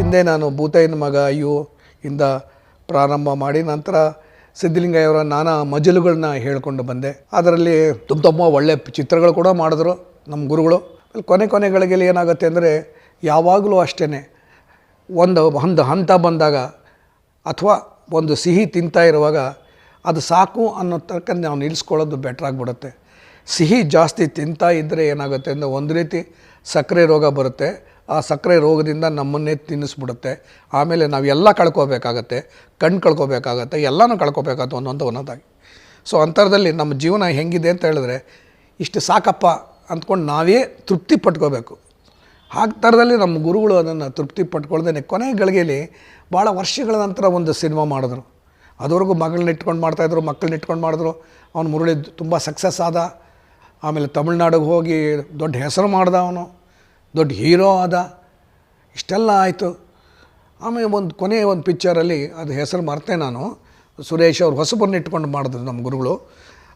ಹಿಂದೆ ನಾನು ಭೂತಯ್ಯನ ಮಗ ಅಯ್ಯೋ ಇಂದ ಪ್ರಾರಂಭ ಮಾಡಿ ನಂತರ ಸಿದ್ಧಲಿಂಗಯ್ಯವರ ನಾನಾ ಮಜಲುಗಳನ್ನ ಹೇಳ್ಕೊಂಡು ಬಂದೆ. ಅದರಲ್ಲಿ ತುಂಬ ತುಂಬ ಒಳ್ಳೆ ಚಿತ್ರಗಳು ಕೂಡ ಮಾಡಿದ್ರು ನಮ್ಮ ಗುರುಗಳು. ಕೊನೆ ಕೊನೆಗಳಿಗೆ ಏನಾಗುತ್ತೆ ಅಂದರೆ ಯಾವಾಗಲೂ ಅಷ್ಟೇ ಒಂದು ಒಂದು ಹಂತ ಬಂದಾಗ ಅಥವಾ ಒಂದು ಸಿಹಿ ತಿಂತಾ ಇರುವಾಗ ಅದು ಸಾಕು ಅನ್ನೋ ತನಕ ನಾವು ನಿಲ್ಲಿಸ್ಕೊಳ್ಳೋದು ಬೆಟ್ರ್ ಆಗಿಬಿಡುತ್ತೆ. ಸಿಹಿ ಜಾಸ್ತಿ ತಿಂತಾ ಇದ್ದರೆ ಏನಾಗುತ್ತೆ ಅಂದರೆ ಒಂದು ರೀತಿ ಸಕ್ಕರೆ ರೋಗ ಬರುತ್ತೆ. ಆ ಸಕ್ಕರೆ ರೋಗದಿಂದ ನಮ್ಮನ್ನೇ ತಿನ್ನಿಸ್ಬಿಡುತ್ತೆ. ಆಮೇಲೆ ನಾವು ಎಲ್ಲ ಕಳ್ಕೊಬೇಕಾಗತ್ತೆ ಕಣ್ಣು ಕಳ್ಕೋಬೇಕಾಗತ್ತೆ, ಎಲ್ಲನೂ ಕಳ್ಕೋಬೇಕಾಗುತ್ತೆ ಒಂದೊಂದು ಒಂದೊಂದಾಗಿ. ಸೊ ಅಂಥರದಲ್ಲಿ ನಮ್ಮ ಜೀವನ ಹೆಂಗಿದೆ ಅಂತ ಹೇಳಿದ್ರೆ, ಇಷ್ಟು ಸಾಕಪ್ಪ ಅಂದ್ಕೊಂಡು ನಾವೇ ತೃಪ್ತಿ ಪಟ್ಕೋಬೇಕು. ಆ ಥರದಲ್ಲಿ ನಮ್ಮ ಗುರುಗಳು ಅದನ್ನು ತೃಪ್ತಿ ಪಟ್ಕೊಳ್ದೇ ಕೊನೆ ಗಳಿಗೆಯಲ್ಲಿ ಭಾಳ ವರ್ಷಗಳ ನಂತರ ಒಂದು ಸಿನಿಮಾ ಮಾಡಿದ್ರು. ಅದುವರೆಗೂ ಮಗಳನ್ನ ಇಟ್ಕೊಂಡು ಮಾಡ್ತಾಯಿದ್ರು ಮಕ್ಕಳನ್ನ ಇಟ್ಕೊಂಡು ಮಾಡಿದ್ರು. ಅವನು ಮುರುಳಿ ತುಂಬ ಸಕ್ಸಸ್ ಆದ. ಆಮೇಲೆ ತಮಿಳ್ನಾಡಿಗೆ ಹೋಗಿ ದೊಡ್ಡ ಹೆಸರು ಮಾಡ್ದ ಅವನು. ದೊಡ್ಡ ಹೀರೋ ಆದ. ಇಷ್ಟೆಲ್ಲ ಆಯಿತು. ಆಮೇಲೆ ಒಂದು ಕೊನೆಯ ಒಂದು ಪಿಕ್ಚರಲ್ಲಿ ಅದು ಹೆಸರು ಮರ್ತೆ ನಾನು. ಸುರೇಶ್ ಅವ್ರು ಹೊಸಬರನ್ನ ಇಟ್ಕೊಂಡು ಮಾಡಿದ್ರು ನಮ್ಮ ಗುರುಗಳು.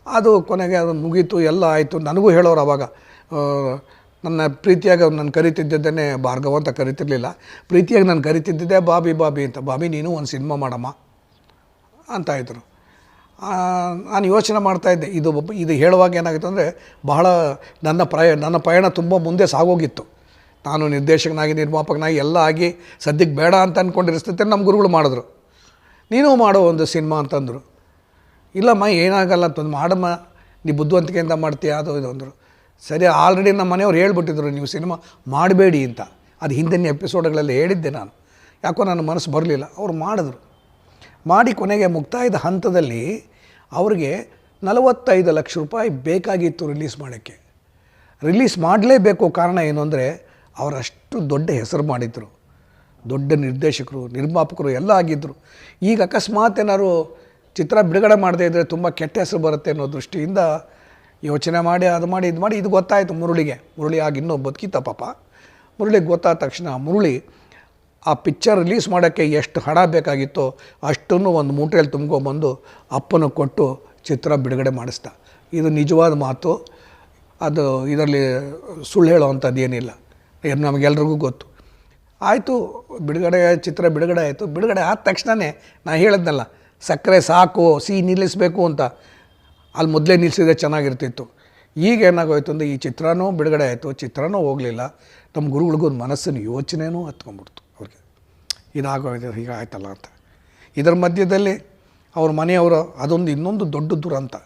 ಅದು ಕೊನೆಗೆ ಅದು ಮುಗೀತು, ಎಲ್ಲ ಆಯಿತು. ನನಗೂ ಹೇಳೋರು ಅವಾಗ ನನ್ನ ಪ್ರೀತಿಯಾಗಿ ನಾನು ಕರಿತಿದ್ದನ್ನೇ ಭಾರ್ಗವ ಅಂತ ಕರಿತಿರ್ಲಿಲ್ಲ. ಪ್ರೀತಿಯಾಗಿ ನಾನು ಕರಿತಿದ್ದಿದ್ದೆ ಬಾಬಿ ಬಾಬಿ ಅಂತ. ಬಾಬಿ, ನೀನು ಒಂದು ಸಿನಿಮಾ ಮಾಡಮ್ಮ ಅಂತ ಇದ್ರು. ನಾನು ಯೋಚನೆ ಮಾಡ್ತಾಯಿದ್ದೆ ಇದು ಇದು ಹೇಳುವಾಗ ಏನಾಗಿತ್ತು ಅಂದರೆ ಬಹಳ ನನ್ನ ಪ್ರಯ, ನನ್ನ ಪಯಣ ತುಂಬ ಮುಂದೆ ಸಾಗೋಗಿತ್ತು. ನಾನು ನಿರ್ದೇಶಕನಾಗಿ, ನಿರ್ಮಾಪಕನಾಗಿ ಎಲ್ಲ ಆಗಿ ಸದ್ಯಕ್ಕೆ ಬೇಡ ಅಂತ ಅಂದ್ಕೊಂಡಿರಿಸ್ತೈತೆ ನಮ್ಮ ಗುರುಗಳು ಮಾಡಿದ್ರು. ನೀನು ಮಾಡೋ ಒಂದು ಸಿನಿಮಾ ಅಂತಂದರು. ಇಲ್ಲಮ್ಮ, ಏನಾಗಲ್ಲ ಅಂತಂದು ಮಾಡಮ್ಮ, ನೀ ಬುದ್ಧಿವಂತಿಕೆಯಿಂದ ಮಾಡ್ತೀಯ? ಅದು ಇದು ಅಂದರು. ಸರಿ, ಆಲ್ರೆಡಿ ನಮ್ಮ ಮನೆಯವ್ರು ಹೇಳ್ಬಿಟ್ಟಿದ್ರು, ನೀವು ಸಿನಿಮಾ ಮಾಡಬೇಡಿ ಅಂತ. ಅದು ಹಿಂದಿನ ಎಪಿಸೋಡ್ಗಳಲ್ಲಿ ಹೇಳಿದ್ದೆ ನಾನು. ಯಾಕೋ ನನ್ನ ಮನಸ್ಸು ಬರಲಿಲ್ಲ. ಅವ್ರು ಮಾಡಿದ್ರು. ಮಾಡಿ ಕೊನೆಗೆ ಮುಕ್ತಾಯದ ಹಂತದಲ್ಲಿ ಅವ್ರಿಗೆ ನಲವತ್ತೈದು ಲಕ್ಷ ರೂಪಾಯಿ ಬೇಕಾಗಿತ್ತು ರಿಲೀಸ್ ಮಾಡೋಕ್ಕೆ. ರಿಲೀಸ್ ಮಾಡಲೇಬೇಕು ಕಾರಣ ಏನು ಅಂದರೆ ಅವರಷ್ಟು ದೊಡ್ಡ ಹೆಸರು ಮಾಡಿದ್ರು. ದೊಡ್ಡ ನಿರ್ದೇಶಕರು, ನಿರ್ಮಾಪಕರು ಎಲ್ಲ ಆಗಿದ್ದರು ಈಗ ಅಕಸ್ಮಾತ್ ಏನಾದ್ರು ಚಿತ್ರ ಬಿಡುಗಡೆ ಮಾಡದೇ ಇದ್ದರೆ ತುಂಬ ಕೆಟ್ಟ ಹೆಸರು ಬರುತ್ತೆ ಅನ್ನೋ ದೃಷ್ಟಿಯಿಂದ ಯೋಚನೆ ಮಾಡಿ, ಅದು ಮಾಡಿ, ಇದು ಮಾಡಿ, ಇದು ಗೊತ್ತಾಯಿತು ಮುರುಳಿಗೆ. ಮುರುಳಿ ಆಗಿ ಇನ್ನೂ ಬದುಕಿತ್ತ ಪಾಪ. ಮುರುಳಿಗೆ ಗೊತ್ತಾದ ತಕ್ಷಣ ಮುರುಳಿ ಆ ಪಿಕ್ಚರ್ ರಿಲೀಸ್ ಮಾಡೋಕ್ಕೆ ಎಷ್ಟು ಹಣ ಬೇಕಾಗಿತ್ತೋ ಅಷ್ಟನ್ನು ಒಂದು ಮೂಟೆಯಲ್ಲಿ ತುಂಬ್ಕೊಂಬಂದು ಅಪ್ಪನ ಕೊಟ್ಟು ಚಿತ್ರ ಬಿಡುಗಡೆ ಮಾಡಿಸ್ದ. ಇದು ನಿಜವಾದ ಮಾತು. ಅದು ಇದರಲ್ಲಿ ಸುಳ್ಳು ಹೇಳುವಂಥದ್ದು ಏನಿಲ್ಲ ನಮಗೆಲ್ರಿಗೂ ಗೊತ್ತು. ಆಯಿತು, ಬಿಡುಗಡೆ ಚಿತ್ರ ಬಿಡುಗಡೆ ಆಯಿತು. ಬಿಡುಗಡೆ ಆದ ತಕ್ಷಣವೇ ನಾನು ಹೇಳಿದ್ನಲ್ಲ, ಸಕ್ಕರೆ ಸಾಕು, ಸಿಹಿ ನಿಲ್ಲಿಸಬೇಕು ಅಂತ. ಅಲ್ಲಿ ಮೊದಲೇ ನಿಲ್ಲಿಸಿದ್ರೆ ಚೆನ್ನಾಗಿರ್ತಿತ್ತು. ಈಗ ಏನಾಗೋಯ್ತು ಅಂದರೆ ಈ ಚಿತ್ರನೂ ಬಿಡುಗಡೆ ಆಯಿತು, ಚಿತ್ರನೂ ಹೋಗಲಿಲ್ಲ. ನಮ್ಮ ಗುರುಗಳಿಗೂ ಒಂದು ಮನಸ್ಸಿನ ಯೋಚನೆನೂ ಹತ್ಕೊಂಡ್ಬಿಡ್ತು ಅವ್ರಿಗೆ. ಇದಾಗೋಯ್ತು ಹೀಗೆ ಆಯ್ತಲ್ಲ ಅಂತ. ಇದರ ಮಧ್ಯದಲ್ಲಿ ಅವ್ರ ಮನೆಯವರು ಅದೊಂದು ಇನ್ನೊಂದು ದೊಡ್ಡ ದುರಂತ.